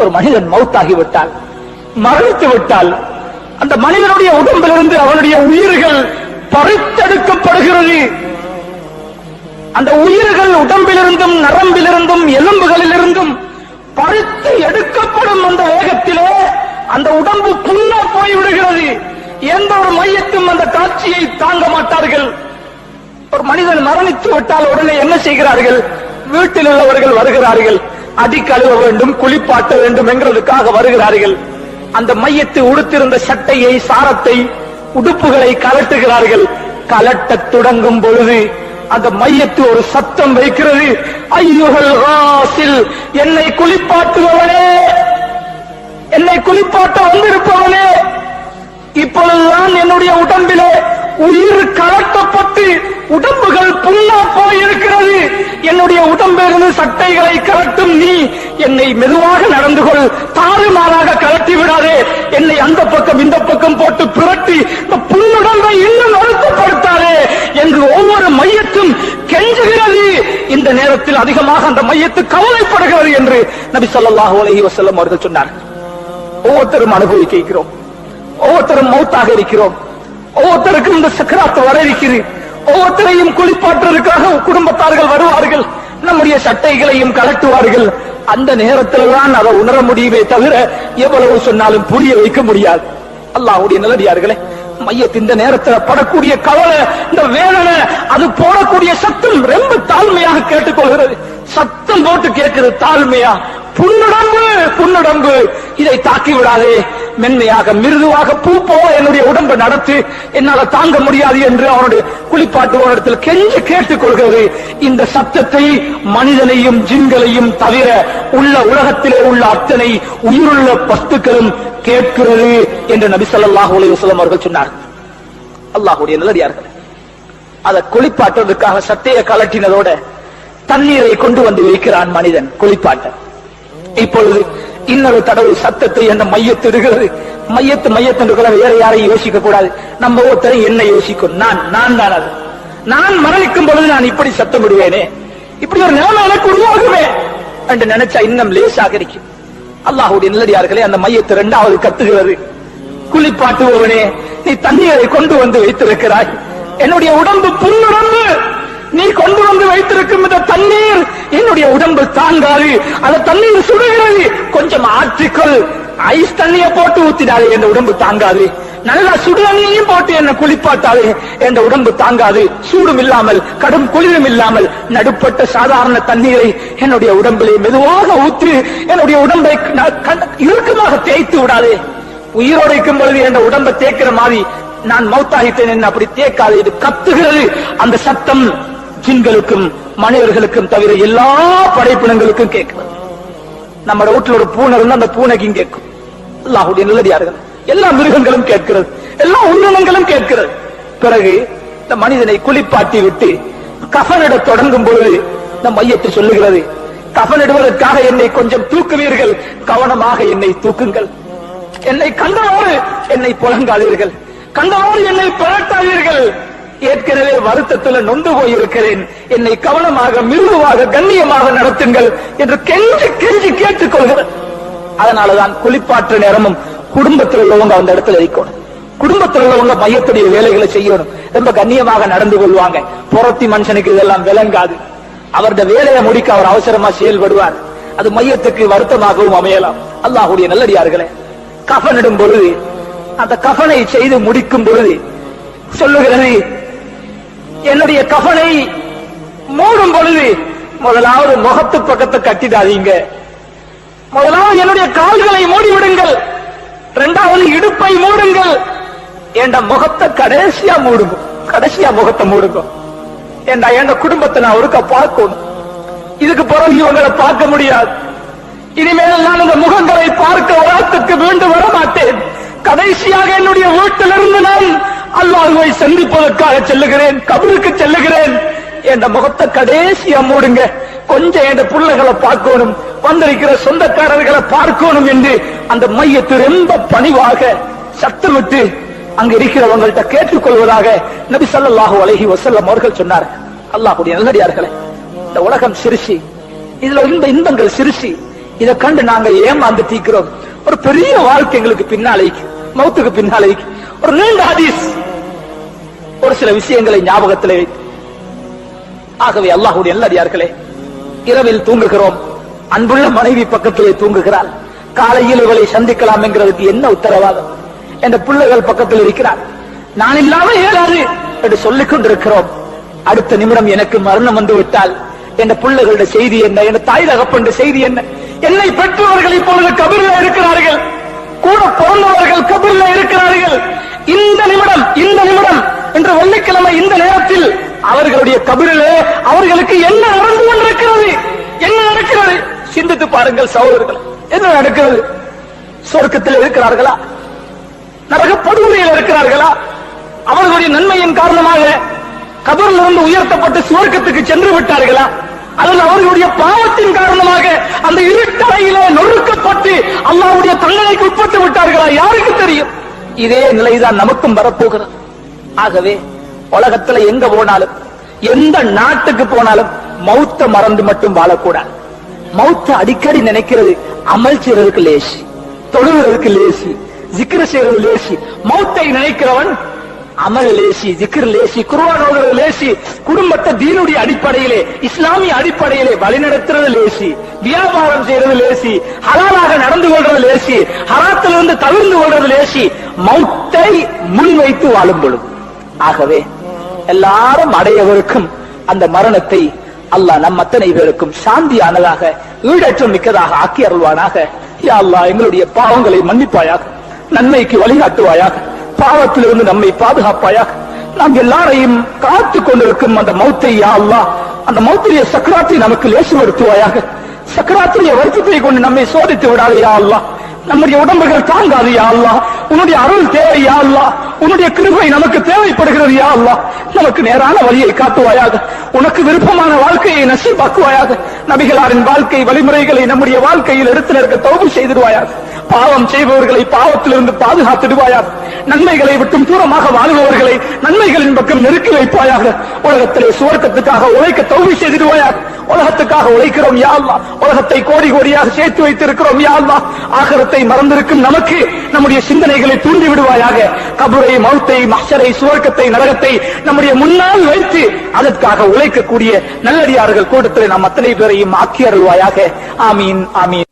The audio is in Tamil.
ஒரு மனிதன் மௌத்தாகி விட்டால் மரணித்து விட்டால் அந்த மனிதனுடைய உடம்பிலிருந்து அவனுடைய உயிர்கள் பறித்தெடுக்கப்படுகிறது. அந்த உயிர்கள் உடம்பிலிருந்தும் நரம்பிலிருந்தும் எலும்புகளிலிருந்தும் பறித்து எடுக்கப்படும் அந்த வேகத்திலே அந்த உடம்பு புண்ணா போய் விடுகிறது எந்த ஒரு மையத்தும் அந்த காட்சியை தாங்க மாட்டார்கள். ஒரு மனிதன் மரணித்து விட்டால் உடனே என்ன செய்கிறார்கள்? வீட்டில் உள்ளவர்கள் வருகிறார்கள். அடி கழுவ வேண்டும் குளிப்பாட்ட வேண்டும் என்கிறதுக்காக வருகிறார்கள். அந்த மையத்து உடுத்திருந்த சட்டையை சாரத்தை உடுப்புகளை கலட்டுகிறார்கள். கலட்ட தொடங்கும் பொழுது அந்த மையத்து ஒரு சத்தம் வைக்கிறது. ஐயுகள் ராசில் என்னை குளிப்பாட்டுபவனே என்னை குளிப்பாட்ட வந்திருப்பவனே இப்பொழுதுதான் என்னுடைய உடம்பிலே உயிர் கலட்டப்பட்டு உடம்புகள் புண்ணா போயிருக்கிறது. என்னுடைய உடம்பிலிருந்து சட்டைகளை கலட்டும் நீ என்னை மெதுவாக நடந்து கொள். தாறுமாறாக கலட்டி விடாதே. என்னை அந்த பக்கம் இந்த பக்கம் போட்டு புரட்டி இந்த புல்லுடம்பை இன்னும் அழுத்தப்படுத்தாதே என்று ஒவ்வொரு மையத்தும் கெஞ்சுகிறது. இந்த நேரத்தில் அதிகமாக அந்த மையத்து கவலைப்படுகிறது என்று நபி சொல்லாஹு அலஹி வசல்லம் அவர்கள் சொன்னார் ஒவ்வொருத்தரும் அனுபவிக்க இருக்கிறோம் ஒவ்வொருத்தரும் மௌத்தாக இருக்கிறோம். ஒவ்வொருத்தருக்கும் இந்த சக்கராத்து வர இருக்குது ஒவ்வொருத்தரையும் குளிப்பாற்றுவதற்காக குடும்பத்தார்கள் வருவார்கள். நம்முடைய சட்டைகளையும் கலட்டுவார்கள். அந்த நேரத்தில் தான் அதை உணர முடியுமே தவிர எவ்வளவு சொன்னாலும் புரிய வைக்க முடியாது. அல்லாஹ்வுடைய நல்லடியார்களே மையத்து இந்த நேரத்துல படக்கூடிய கவலை இந்த வேதனை அது போடக்கூடிய சத்தம் ரொம்ப தாழ்மையாக கேட்டுக்கொள்கிறது. சத்தம் போட்டு கேட்கிறது தாழ்மையா? புன்னுடம்பு புன்னுடம்பு. இதை தாக்கி விடாதே மென்மையாக மிருதுவாக பூ போல என்னுடைய உடம்பை நடத்து என்னால தாங்க முடியாது என்று அவனுடைய குளிப்பாட்டுவனிடத்தில் கெஞ்சி கேட்டுக் கொள்கிறது. இந்த சத்தத்தை மனிதனையும் ஜின்களையும் தவிர உள்ள உலகத்திலே உள்ள அத்தனை உயிருள்ள பஸ்துக்களும் கேட்கிறது என்று நபி சொல்லாஹு அலைஹி வஸல்லம் அவர்கள் சொன்னார் அல்லாஹுடைய நல்லடியார்கள் அதை குளிப்பாட்டுவதற்காக சத்தையை கலட்டினதோட தண்ணீரை கொண்டு வந்து வைக்கிறான் மனிதன் குளிப்பாட்ட. இப்பொழுது இன்னொரு தடவை சத்தத்தை என்ன இருக்கிறது. மையத்து மையத்தின்ற வேற யாரையும் யோசிக்க கூடாது நம்ம ஒருத்தரை என்ன யோசிக்கும். நான் நான் தான் அது. நான் மரணிக்கும் பொழுது நான் இப்படி சத்தம் விடுவேனே. இப்படி ஒரு நிலைமை எனக்கு உருவாகுமே என்று நினைச்சா இன்னும் லேசாக இருக்கும். அல்லாஹுடைய நிலடியார்களே அந்த மையத்தை இரண்டாவது கத்துகிறது. குளிப்பாட்டுபவனே நீ தண்ணீரை கொண்டு வந்து வைத்திருக்கிறாய். என்னுடைய உடம்பு புல்லுடம்பு நீ கொண்டு வந்து வைத்திருக்கும் இந்த தண்ணீர் என்னுடைய உடம்பு தாங்காது. அந்த தண்ணீர் சுடுகிறது. கொஞ்சம் ஆற்றிக்கொள். ஐஸ் தண்ணிய போட்டு ஊத்திடாது என் உடம்பு தாங்காது. நல்லா சுடு தண்ணியையும் போட்டு என்ன குளிப்பாட்டாது என் உடம்பு தாங்காது. சூடும் இல்லாமல் கடும் குளிரும் இல்லாமல் நடுப்பட்ட சாதாரண தண்ணீரை என்னுடைய உடம்பிலே மெதுவாக ஊற்றி என்னுடைய உடம்பை இறுக்கமாக தேய்த்து விடாதே. உயிரோடு இருக்கும் பொழுது என் உடம்பை தேய்க்கிற மாதிரி நான் மௌத்தாகித்தேன் என்ன அப்படி தேக்காது இது கத்துகிறது. அந்த சத்தம் ஜின்களுக்கும் மனிதர்களுக்கும் தவிர எல்லா படைப்பினங்களுக்கும் கேட்கிறது நம்ம வீட்டுல ஒரு பூனை இருந்தா அந்த பூனைக்கும் கேட்கும். அல்லாஹுடைய நல்லடியார்கள் எல்லா மிருகங்களும் கேட்கிறது. எல்லா உயிரினங்களும் கேட்கிறது. பிறகு இந்த மனிதனை குளிப்பாட்டி விட்டு கஃனிட தொடங்கும் பொழுது இந்த மையத்தை சொல்லுகிறது கஃனிடுவதற்காக என்னை கொஞ்சம் தூக்குவீர்கள். கவனமாக என்னை தூக்குங்கள். என்னை கண்டவோடு என்னை புலங்காதீர்கள். கண்டவோடு என்னை புரட்டாதீர்கள். ஏற்கனவே வருத்தத்துல நொந்து போயிருக்கிறேன். என்னை கவனமாக மிருதுவாக கண்ணியமாக நடத்துங்கள் என்று கெஞ்சி கெஞ்சி கேட்டுக்கொள்கிறது அதனாலதான் குளிப்பாற்று நேரமும் குடும்பத்தில் உள்ளவங்க அந்த இடத்துல இருக்கணும். குடும்பத்தில் உள்ளவங்க மையத்துடைய வேலைகளை செய்யணும். ரொம்ப கண்ணியமாக நடந்து கொள்வாங்க. புறத்தி மனுஷனுக்கு இதெல்லாம் விளங்காது. அவருடைய வேலையை முடிக்க அவர் அவசரமா செயல்படுவார். அது மையத்துக்கு வருத்தமாகவும் அமையலாம். அல்லாஹுடைய நல்லடியார்களே கஃனிடும் பொழுது அந்த கஃனை செய்து முடிக்கும் பொழுது சொல்லுகிறது என்னுடைய கஃனை மூடும் பொழுது முதலாவது முகத்து பக்கத்தை கட்டிடாதீங்க. முதலாவது என்னுடைய கால்களை மூடிவிடுங்கள். இரண்டாவது இடுப்பை மூடுங்கள். என்ற முகத்தை கடைசியா மூடுங்க? கடைசியா முகத்தை மூடுங்க. ஏண்டா என் குடும்பத்தை நான் ஒருக்க பார்க்கணும்? இதுக்கு பிறகு இவங்களை பார்க்க முடியாது. இனிமேல் நான் இந்த முகங்களை பார்க்க உலகத்துக்கு மீண்டும் வர மாட்டேன் கடைசியாக என்னுடைய வீட்டிலிருந்து நான் அல்லாஹுவை சந்திப்பதற்காக செல்லுகிறேன் கபருக்கு செல்லுகிறேன். என்ற முகத்தை கடைசியா மூடுங்க. கொஞ்சம் என் பிள்ளைகளை பார்க்கணும் வந்திருக்கிற சொந்தக்காரர்களை பார்க்கணும் என்று அந்த மையத்து ரொம்ப பணிவாக சத்தமிட்டு அங்க இருக்கிறவங்கள்ட்ட கேட்டுக்கொள்வதாக நபி ஸல்லல்லாஹு அலஹி வசல்லம் அவர்கள் சொன்னார். அல்லாஹுடைய நல்லடியார்களே இந்த உலகம் சிறுசி. இதுல இந்த இன்பங்கள் சிறுசி. இதை கண்டு நாங்க ஏமாந்து தீக்கிறோம். ஒரு பெரிய வாழ்க்கை எங்களுக்கு பின்னாலைக்கு மௌத்துக்கு பின்னாலே ஒரு நீண்ட ஹதீஸ். சில விஷயங்களை ஞாபகத்திலே. வைத்து ஆகவே அல்லாஹுடைய நல்லடியார்களே இரவில் தூங்குகிறோம். அன்புள்ள மனைவி பக்கத்திலே தூங்குகிறாள். காலையில் இவளை சந்திக்கலாம் என்கிறதுக்கு என்ன உத்தரவாதம்? என்ற பிள்ளைகள் பக்கத்தில் இருக்கிறார். நான் இல்லாம இயலாது என்று சொல்லிக் கொண்டிருக்கிறோம். அடுத்த நிமிடம் எனக்கு மரணம் வந்து விட்டால் என் பிள்ளைகளுடைய செய்தி என்ன? என் தாய் தகப்பன் செய்தி என்ன? என்னை பெற்றவர்கள் இப்பொழுது கபிரில் இருக்கிறார்கள். கூட பிறந்தவர்கள் கபிரில் இருக்கிறார்கள் இந்த நிமிடம் இந்த நிமிடம் இன்று வெள்ளிக்கிழமை இந்த நேரத்தில் அவர்களுடைய கபிரிலே அவர்களுக்கு என்ன நடந்து கொண்டிருக்கிறது? என்ன நடக்கிறது? சிந்தித்து பாருங்கள் சகோதரர்கள் என்ன நடக்கிறது? சொர்க்கத்தில் இருக்கிறார்களா? நரக படுகொலையில் இருக்கிறார்களா? அவர்களுடைய நன்மையின் காரணமாக கபரிலிருந்து உயர்த்தப்பட்டு சுவர்க்கத்துக்கு சென்று விட்டார்களா? அல்லது அவர்களுடைய பாவத்தின் காரணமாக அந்த இருட்டறையிலே நொறுக்கப்பட்டு அல்லாவுடைய தண்டனைக்கு உட்பட்டு விட்டார்களா? யாருக்கு தெரியும்? இதே நிலைதான் நமக்கும் வரப்போகிறது. ஆகவே உலகத்துல எங்க போனாலும் எந்த நாட்டுக்கு போனாலும் மௌத்த மறந்து மட்டும் வாழக்கூடாது. மௌத்த அடிக்கடி நினைக்கிறது அமல் செய்யறதுக்கு லேசி தொழுகிறதுக்கு லேசி ஜிக்கிர செய்யறது லேசி மௌத்தை நினைக்கிறவன் அமல் லேசி ஜிக்கிர லேசி குர்ஆன் லேசி குடும்பத்தை தீனுடைய அடிப்படையிலே இஸ்லாமிய அடிப்படையிலே வழிநடத்துறது லேசி வியாபாரம் செய்யறது லேசி ஹலாலாக நடந்து கொள்றது லேசி ஹராத்திலிருந்து தவிர்ந்து கொள்றது லேசி மௌத்தை முன்வைத்து வாழும் பொழுது. ஆகவே எல்லாரும் அடையவருக்கும் அந்த மரணத்தை அல்லாஹ் நம் அத்தனை பேருக்கும் சாந்தியானதாக ஈடற்றம் மிக்கதாக ஆக்கி அருள்வானாக. யா அல்லாஹ் எங்களுடைய பாவங்களை மன்னிப்பாயாக நன்மைக்கு வழிகாட்டுவாயாக பாவத்திலிருந்து நம்மை பாதுகாப்பாயாக நாம் எல்லாரையும் காத்து கொண்டிருக்கும் அந்த மௌத்தை யா அல்லாஹ் அந்த மௌத்திரிய சக்கராத்தை நமக்கு லேசுபடுத்துவாயாக. சக்கராத்திரிய வருத்தத்தை கொண்டு நம்மை சோதித்து விடாது யா அல்லாஹ். நம்முடைய உடம்புகள் தாங்காது யா அல்லா உன்னுடைய அருள் தேவை யா அல்லா உன்னுடைய கிருபை நமக்கு தேவைப்படுகிறது யா அல்லா நமக்கு நேரான வழியை காட்டுவாயாக. உனக்கு விருப்பமான வாழ்க்கையை நசீபாக்குவாயாக. நபிகளாரின் வாழ்க்கை வழிமுறைகளை நம்முடைய வாழ்க்கையில் எடுத்து நிற்க தௌபு செய்திடுவாயாக. பாவம் செய்பவர்களை பாவத்திலிருந்து பாதுகாத்திடுவாயாக. நன்மைகளை விட்டும் தூரமாக வாழ்பவர்களை நன்மைகளின் பக்கம் நெருக்கி வைப்பாயாக. உலகத்திலே சுவர்க்கத்துக்காக உழைக்க தௌபி செய்திடுவாயாக. உலகத்துக்காக உழைக்கிறோம் யா உலகத்தை கோடி கோடியாக சேர்த்து வைத்திருக்கிறோம் யா ஆகரத்தை மறந்திருக்கும் நமக்கு நம்முடைய சிந்தனைகளை தூண்டி விடுவாயாக. கபுரை மௌத்தை மஷரை சுவர்க்கத்தை நரகத்தை நம்முடைய முன்னால் வைத்து அதற்காக உழைக்கக்கூடிய நல்லடியார்கள் கூட்டத்தில் நாம் அத்தனை பேரையும் ஆக்கி அருள்வாயாக. ஆமீன் ஆமீன்.